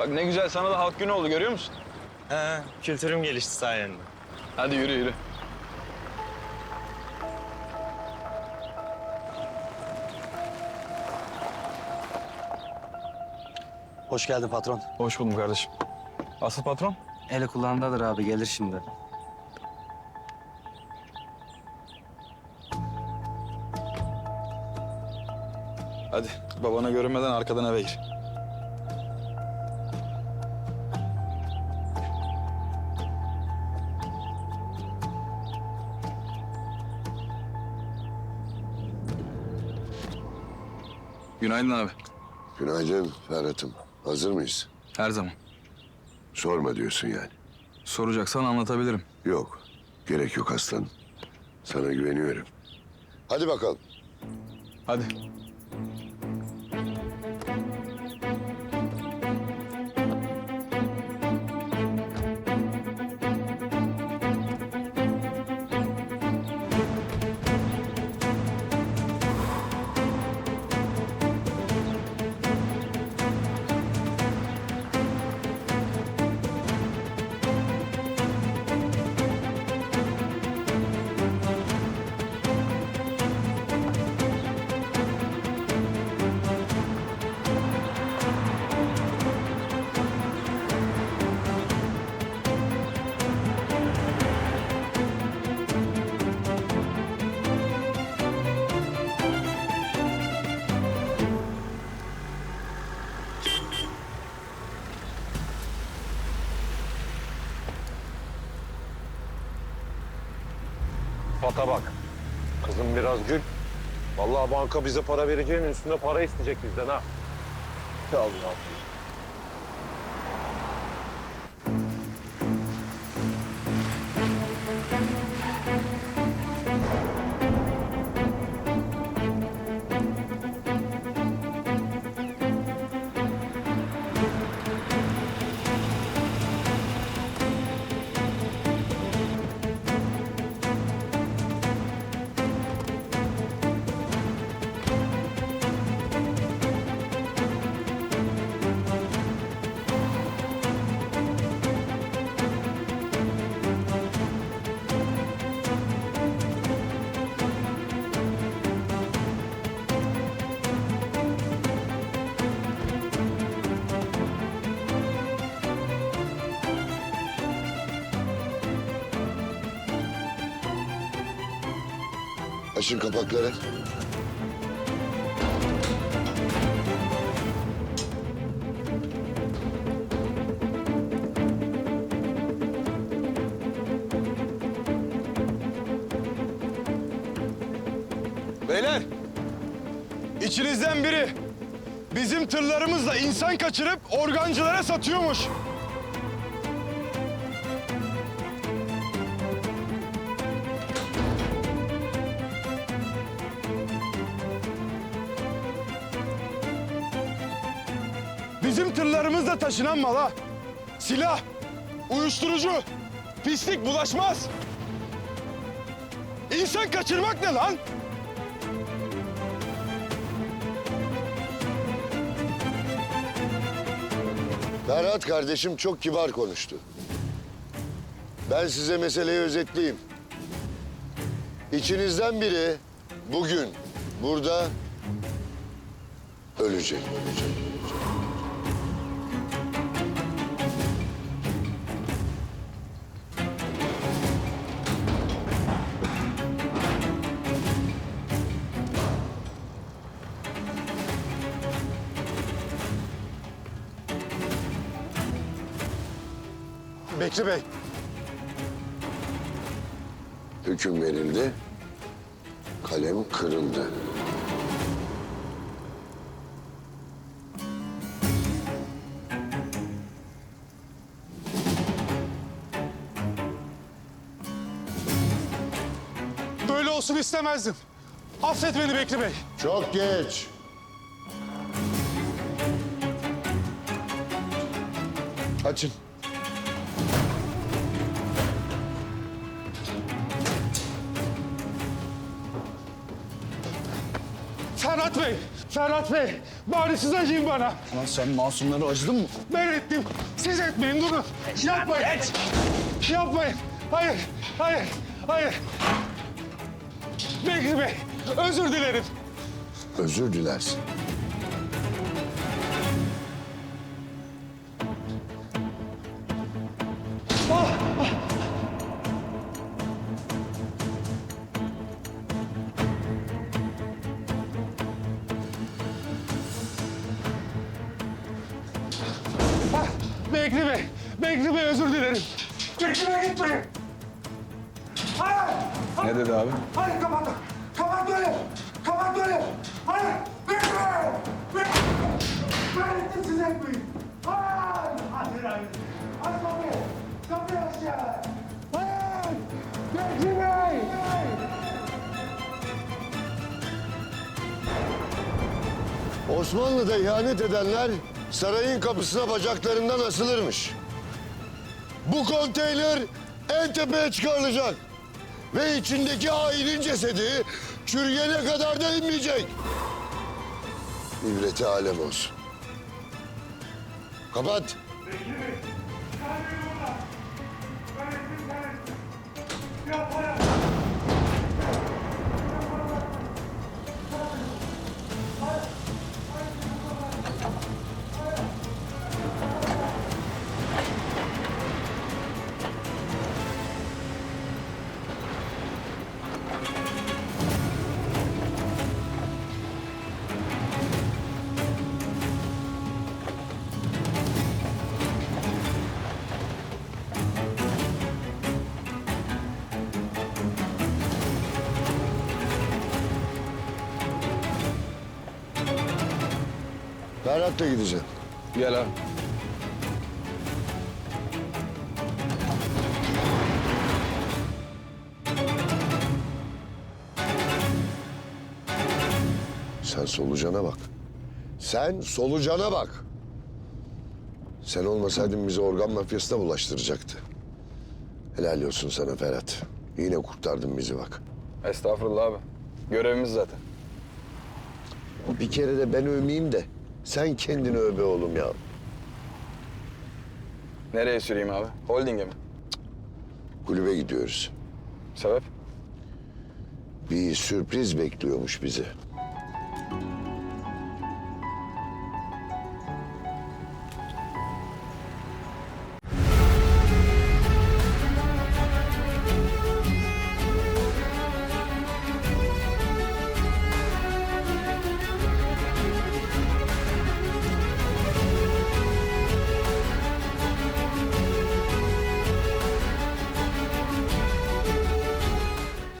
Bak ne güzel sana da halk günü oldu görüyor musun? He, kültürüm gelişti sayende. Hadi yürü yürü. Hoş geldin patron. Hoş buldum kardeşim. Asıl patron? Eli kulağındadır abi gelir şimdi. Hadi babana görünmeden arkadan eve gir. Günaydın abi. Günaydın Ferhat'ım. Hazır mıyız? Her zaman. Sorma diyorsun yani. Soracaksan anlatabilirim. Yok. Gerek yok aslanım. Sana güveniyorum. Hadi bakalım. Hadi. Fata bak. Kızım biraz gül. Vallahi banka bize para vereceğinin üstünde para isteyecek bizden ha. Ya Allah. Açın kapakları. Beyler, içinizden biri bizim tırlarımızla insan kaçırıp organcılara satıyormuş. Bizim tırlarımızla taşınan mala silah, uyuşturucu, pislik bulaşmaz. İnsan kaçırmak ne lan? Ferhat kardeşim çok kibar konuştu. Ben size meseleyi özetleyeyim. İçinizden biri bugün burada ölecek. ölecek. Bekri Bey, Hüküm verildi. Kalem kırıldı. böyle olsun istemezdim. Affet beni Bekri Bey. Çok geç. Açın. Ferhat Bey, Ferhat Bey, bari siz acıyın bana. Lan sen masumları acıdın mı? Ben ettim. Siz etmeyin, durun. Yapmayın. Yapmayın. Hayır, hayır, hayır. Bekri Bey, özür dilerim. Özür dilersin. Bey özür dilerim. Bekri Bey gitmeyin. Hayır, Ne dedi abi? hayır kapat. Kapat böyle. Kapat böyle. Hayır, Bekri Bey. Ben ettim siz etmeyin. Hayır, hayır, hayır. Aç kapıyı. Kapıyı aç ya. Hayır, Bey. Osmanlı'da ihanet edenler sarayın kapısına bacaklarından asılırmış. Bu konteyner en tepeye çıkarılacak. Ve içindeki hainin cesedi çürüyene kadar da inmeyecek. İbreti alem olsun. Kapat. Ferhat'la gideceğim. Gel abi. Sen solucana bak. Sen solucana bak. Sen olmasaydın bizi organ mafyasına bulaştıracaktı. Helal olsun sana Ferhat. Yine kurtardın bizi bak. Estağfurullah abi. Görevimiz zaten. Bir kere de ben övmeyeyim de sen kendini öve oğlum ya. Nereye süreyim abi? Holding'e mi? Kulübe gidiyoruz. Sebep? Bir sürpriz bekliyormuş bizi.